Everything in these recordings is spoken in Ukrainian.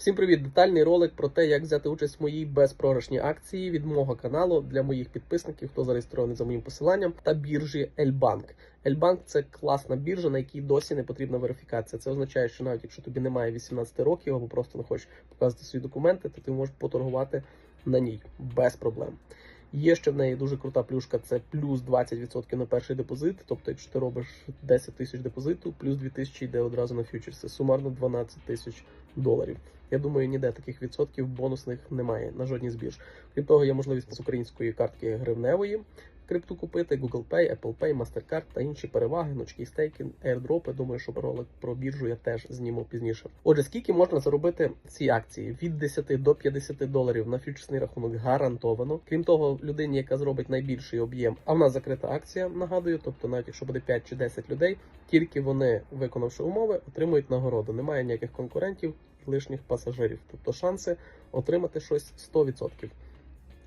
Всім привіт! Детальний ролик про те, як взяти участь в моїй безпрограшній акції від мого каналу для моїх підписників, хто зареєстрований за моїм посиланням, та біржі Elbank. Elbank – це класна біржа, на якій досі не потрібна верифікація. Це означає, що навіть якщо тобі немає 18 років або просто не хочеш показати свої документи, то ти можеш поторгувати на ній без проблем. Є ще в неї дуже крута плюшка, це плюс 20% на перший депозит. Тобто, якщо ти робиш 10 тисяч депозиту, плюс 2 тисячі йде одразу на фьючерси. Сумарно 12 тисяч доларів. Я думаю, ніде таких відсотків бонусних немає на жодній збірж. Крім того, є можливість з української картки гривневої крипту купити, Google Pay, Apple Pay, MasterCard та інші переваги, гнучкі стейки, airdropи. Думаю, що ролик про біржу я теж зніму пізніше. Отже, скільки можна заробити в цій акції? Від 10 до 50 доларів на фьючерсний рахунок гарантовано. Крім того, людині, яка зробить найбільший об'єм, а в нас закрита акція, нагадую, тобто навіть якщо буде 5 чи 10 людей, тільки вони, виконавши умови, отримують нагороду. Немає ніяких конкурентів лишніх пасажирів. Тобто шанси отримати щось 100%.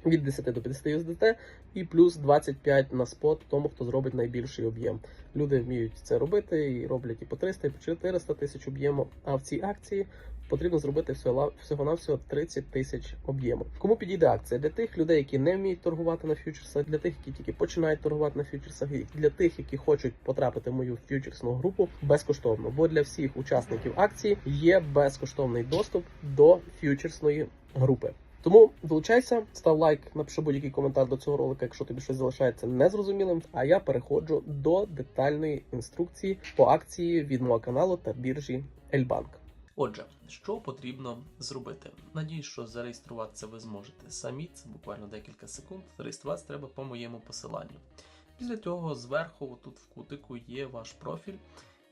Від 10 до 50 USDT і плюс 25 на спот тому, хто зробить найбільший об'єм. Люди вміють це робити і роблять і по 300, і по 400 тисяч об'єму. А в цій акції потрібно зробити всього всього навсього 30 тисяч об'єму. Кому підійде акція? Для тих людей, які не вміють торгувати на фьючерсах, для тих, які тільки починають торгувати на фьючерсах, і для тих, які хочуть потрапити в мою фьючерсну групу безкоштовно. Бо для всіх учасників акції є безкоштовний доступ до фьючерсної групи. Тому долучайся, став лайк, напиши будь-який коментар до цього ролика, якщо тобі щось залишається незрозумілим. А я переходжу до детальної інструкції по акції від мого каналу та біржі Ельбанк. Отже, що потрібно зробити? Надіюсь, що зареєструватися ви зможете самі. Це буквально декілька секунд. Зареєструватися треба по моєму посиланню. Після цього зверху, тут в кутику, є ваш профіль.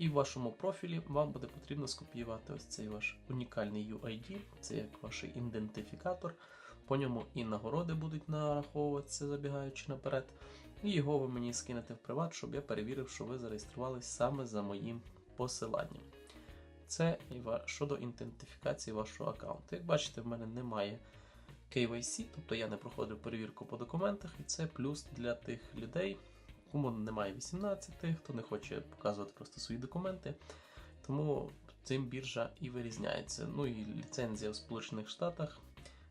І в вашому профілі вам буде потрібно скопіювати ось цей ваш унікальний UID, це як ваш ідентифікатор. По ньому і нагороди будуть нараховуватися, забігаючи наперед. І його ви мені скинете в приват, щоб я перевірив, що ви зареєструвалися саме за моїм посиланням. Це щодо ідентифікації вашого аккаунту. Як бачите, в мене немає KYC, тобто я не проходив перевірку по документах, і це плюс для тих людей, кому немає 18, хто не хоче показувати просто свої документи. Тому цим біржа і вирізняється. Ну і ліцензія в Сполучених Штатах,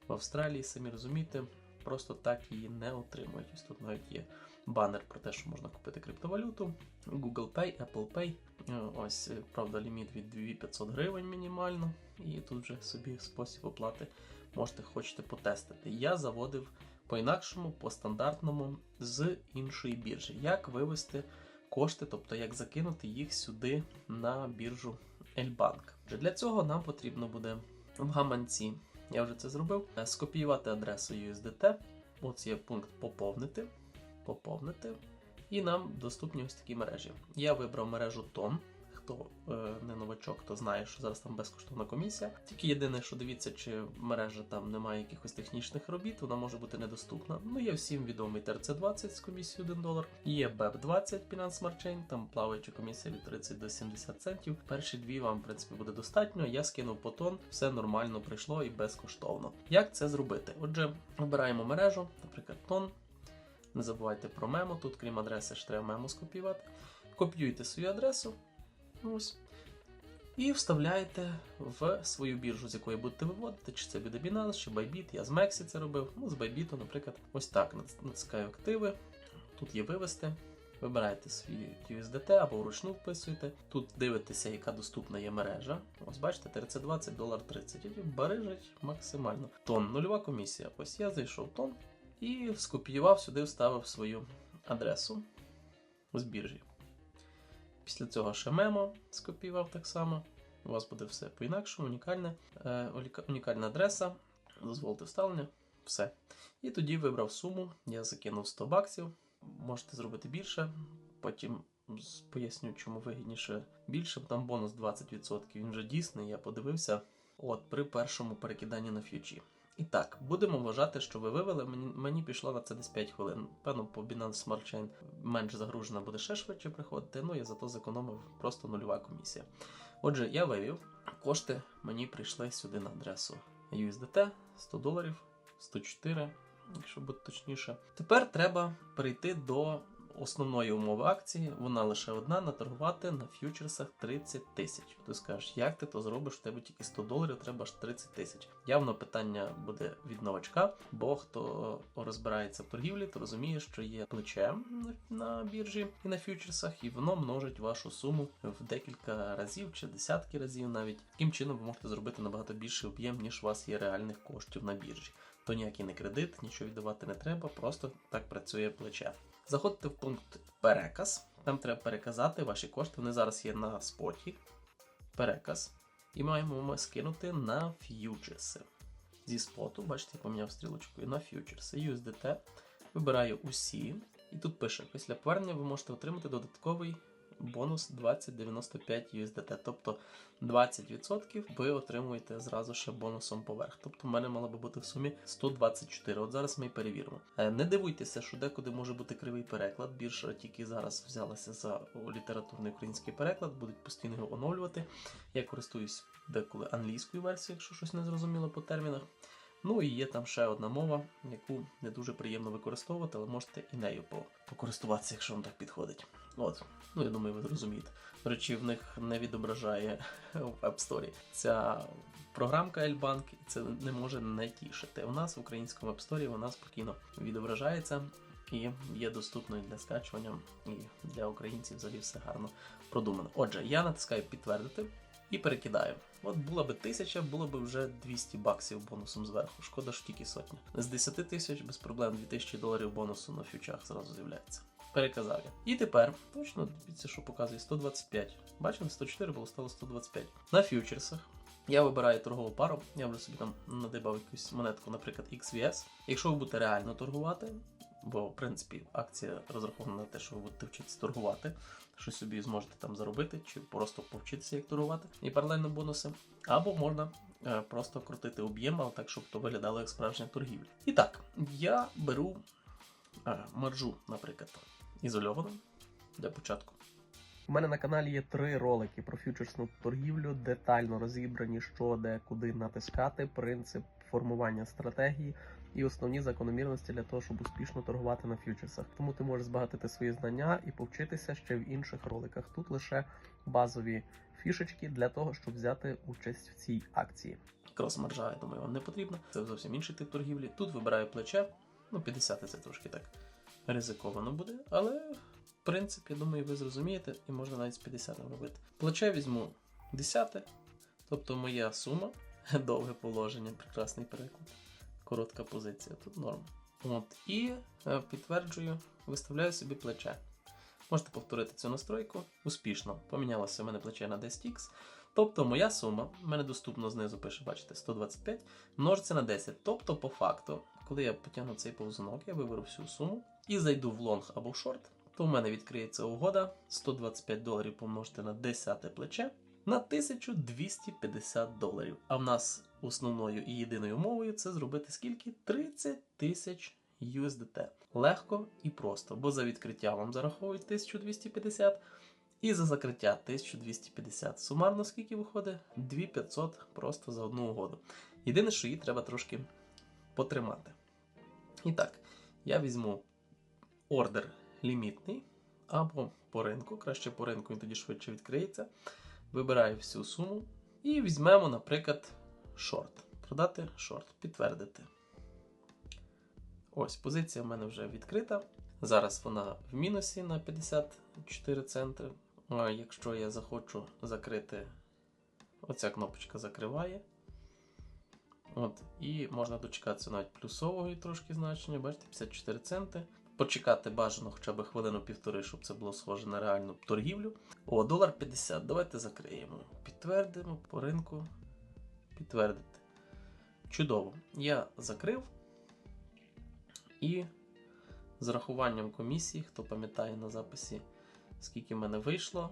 в Австралії, самі розумієте, просто так її не отримують. Ось тут навіть є банер про те, що можна купити криптовалюту, Google Pay, Apple Pay. Е, Ось, е, правда, ліміт від 2500 гривень мінімально. І тут вже собі спосіб оплати можете хочете потестити. Я заводив по-інакшому, по стандартному з іншої біржі. Як вивести кошти, тобто як закинути їх сюди на біржу Elbank. Для цього нам потрібно буде в гаманці, я вже це зробив, е, скопіювати адресу USDT. Ось є пункт поповнити. Поповнити. І нам доступні ось такі мережі. Я вибрав мережу Тон. Хто е, не новачок, то знає, що зараз там безкоштовна комісія. Тільки єдине, що дивіться, чи мережа там немає якихось технічних робіт, вона може бути недоступна. Ну, є всім відомий TRC20 з комісією 1 долар. Є BEP20 Binance Smart Chain, там плаваюча комісія від 30 до 70 центів. Перші дві вам, в принципі, буде достатньо. Я скинув по тон, все нормально прийшло і безкоштовно. Як це зробити? Отже, вибираємо мережу, наприклад, тон. Не забувайте про мемо. Тут, крім адреси, ж треба мемо скопіювати. Копіюйте свою адресу. Ось. І вставляєте в свою біржу, з якої будете виводити, чи це буде Binance, чи Bybit. Я з Mexi це робив. Ну, з Bybit, наприклад, ось так. Натис- Натискаю активи. Тут є вивести. Вибираєте свій USDT або вручну вписуєте. Тут дивитеся, яка доступна є мережа. Ось бачите, TRC20, долар 30. І Барижить максимально. Тон, нульова комісія. Ось я зайшов тон і скопіював сюди, вставив свою адресу з біржі. Після цього ще мемо скопіював так само. У вас буде все по-інакшому, унікальне, е, унікальна адреса. Дозволити вставлення. Все. І тоді вибрав суму. Я закинув 100 баксів. Можете зробити більше. Потім поясню, чому вигідніше більше. Там бонус 20%. Він вже дійсний, я подивився. От при першому перекиданні на фьючі. І так, будемо вважати, що ви вивели. Мені, мені пішло на це десь 5 хвилин. Певно, по Binance Smart Chain менш загружена буде ще швидше приходити. Ну я зато зекономив просто нульова комісія. Отже, я вивів. Кошти мені прийшли сюди на адресу USDT 100 доларів, 104, якщо бути точніше. Тепер треба перейти до основної умови акції, вона лише одна наторгувати на ф'ючерсах 30 тисяч. Ти скажеш, як ти то зробиш? У тебе тільки 100 доларів, треба аж 30 тисяч. Явно питання буде від новачка, бо хто розбирається в торгівлі, то розуміє, що є плече на біржі і на ф'ючерсах, і воно множить вашу суму в декілька разів чи десятки разів навіть. Таким чином ви можете зробити набагато більший об'єм, ніж у вас є реальних коштів на біржі. То ніякий не кредит, нічого віддавати не треба, просто так працює плече. Заходите в пункт переказ. Там треба переказати ваші кошти. Вони зараз є на споті. Переказ. І маємо ми скинути на ф'ючерси. Зі споту, бачите, я поміняв стрілочкою на ф'ючерси. USDT. Вибираю усі. І тут пише: після повернення ви можете отримати додатковий бонус 2095 USDT. Тобто 20% ви отримуєте зразу ще бонусом поверх. Тобто в мене мало би бути в сумі 124. От зараз ми і перевіримо. Е, Не дивуйтеся, що декуди може бути кривий переклад. Біржа тільки зараз взялася за літературний український переклад, будуть постійно його оновлювати. Я користуюсь деколи англійською версією, якщо щось не зрозуміло по термінах. Ну і є там ще одна мова, яку не дуже приємно використовувати, але можете і нею покористуватися, якщо вам так підходить. От, ну я думаю, ви зрозумієте. До речі, в них не відображає в App Store ця програмка і це не може не тішити. У нас в українському App Store вона спокійно відображається і є доступною для скачування, і для українців взагалі все гарно продумано. Отже, я натискаю підтвердити і перекидаю. От була би тисяча, було б вже 200 баксів бонусом зверху. Шкода ж тільки сотня. З 10 тисяч без проблем 2000 доларів бонусу на фьючах зразу з'являється. Переказав я. І тепер, точно, дивіться, що показує 125. Бачимо, 104 було стало 125. На фьючерсах. Я вибираю торгову пару, я вже собі там надибав якусь монетку, наприклад, XVS. Якщо ви будете реально торгувати, бо в принципі акція розрахована на те, що ви будете вчитися торгувати, що собі зможете там заробити, чи просто повчитися, як торгувати, і паралельно бонуси. Або можна е, просто крутити об'єм, але так, щоб то виглядало як справжня торгівля. І так, я беру е, маржу, наприклад, ізольовану для початку. У мене на каналі є три ролики про фьючерсну торгівлю, детально розібрані, що де куди натискати, принцип формування стратегії і основні закономірності для того, щоб успішно торгувати на фьючерсах. Тому ти можеш збагатити свої знання і повчитися ще в інших роликах. Тут лише базові фішечки для того, щоб взяти участь в цій акції. Крос-маржа, я думаю, вам не потрібна. Це зовсім інший тип торгівлі. Тут вибираю плече. Ну, 50 це трошки так ризиковано буде, але в принципі, думаю, ви зрозумієте, і можна навіть з 50 робити. Плече візьму 10, тобто моя сума, довге положення, прекрасний переклад, коротка позиція, тут норм. От, і е, підтверджую, виставляю собі плече. Можете повторити цю настройку успішно. Помінялося в мене плече на 10х. Тобто моя сума, в мене доступно знизу пише, бачите, 125, множиться на 10. Тобто, по факту, коли я потягну цей повзунок, я виберу всю суму і зайду в лонг або в шорт, то в мене відкриється угода 125 доларів помножити на 10 плече на 1250 доларів. А в нас основною і єдиною умовою це зробити скільки? 30 тисяч USDT. Легко і просто, бо за відкриття вам зараховують 1250 і за закриття 1250. Сумарно скільки виходить? 2500 просто за одну угоду. Єдине, що її треба трошки потримати. І так, я візьму ордер лімітний або по ринку. Краще по ринку, він тоді швидше відкриється. Вибираю всю суму і візьмемо, наприклад, шорт. Продати шорт, підтвердити. Ось, позиція в мене вже відкрита. Зараз вона в мінусі на 54 центри. Якщо я захочу закрити, оця кнопочка закриває. От, і можна дочекатися навіть плюсового трошки значення, бачите, 54 центи. Почекати бажано хоча б хвилину-півтори, щоб це було схоже на реальну торгівлю. О, долар 50. Давайте закриємо. Підтвердимо по ринку. Підтвердити. Чудово. Я закрив. І з рахуванням комісії, хто пам'ятає на записі, скільки в мене вийшло,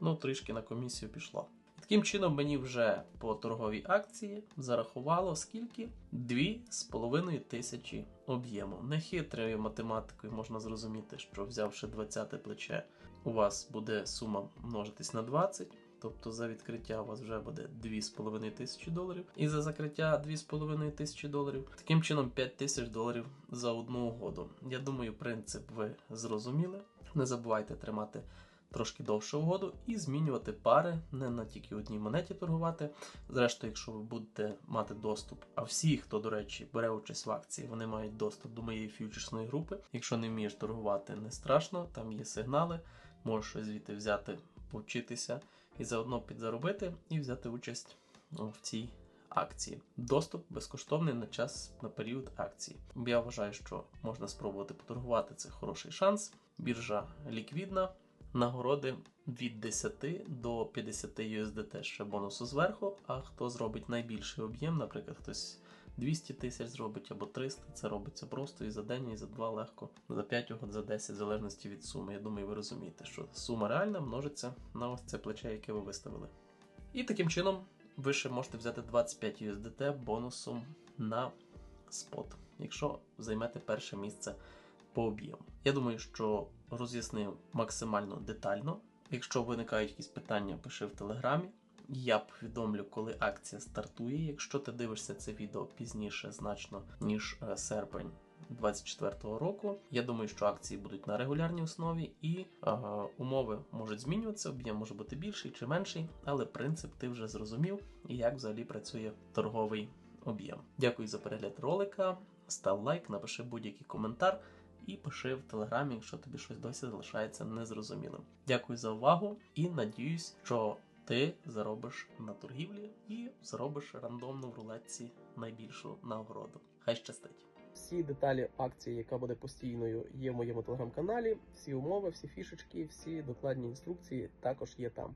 ну, трішки на комісію пішло. Таким чином, мені вже по торговій акції зарахувало скільки? 2,5 тисячі об'єму. Нехитрою математикою можна зрозуміти, що взявши 20 плече, у вас буде сума множитись на 20. Тобто за відкриття у вас вже буде 2,5 тисячі доларів, і за закриття 2,5 тисячі доларів. Таким чином 5 тисяч доларів за одну угоду. Я думаю, принцип ви зрозуміли. Не забувайте тримати трошки довшу угоду і змінювати пари, не на тільки одній монеті торгувати. Зрештою, якщо ви будете мати доступ, а всі, хто, до речі, бере участь в акції, вони мають доступ до моєї фьючерсної групи. Якщо не вмієш торгувати, не страшно, там є сигнали, можеш звідти взяти, повчитися і заодно підзаробити і взяти участь в цій акції. Доступ безкоштовний на час на період акції. Я вважаю, що можна спробувати поторгувати. Це хороший шанс. Біржа ліквідна. Нагороди від 10 до 50 USDT ще бонусу зверху. А хто зробить найбільший об'єм, наприклад, хтось 200 тисяч зробить або 300, це робиться просто і за день, і за два легко, за 5 угод, за 10, в залежності від суми. Я думаю, ви розумієте, що сума реальна множиться на ось це плече, яке ви виставили. І таким чином ви ще можете взяти 25 USDT бонусом на спот, якщо займете перше місце по об'єму. Я думаю, що роз'яснив максимально детально. Якщо виникають якісь питання, пиши в телеграмі. Я повідомлю, коли акція стартує. Якщо ти дивишся це відео пізніше, значно ніж е, серпень 2024 року. Я думаю, що акції будуть на регулярній основі, і е, умови можуть змінюватися. Об'єм може бути більший чи менший, але принцип ти вже зрозумів і як взагалі працює торговий об'єм. Дякую за перегляд ролика. Став лайк, напиши будь-який коментар і пиши в телеграмі, якщо тобі щось досі залишається незрозумілим. Дякую за увагу і надіюсь, що ти заробиш на торгівлі і заробиш рандомно в рулетці найбільшу нагороду. Хай щастить! Всі деталі акції, яка буде постійною, є в моєму телеграм-каналі. Всі умови, всі фішечки, всі докладні інструкції також є там.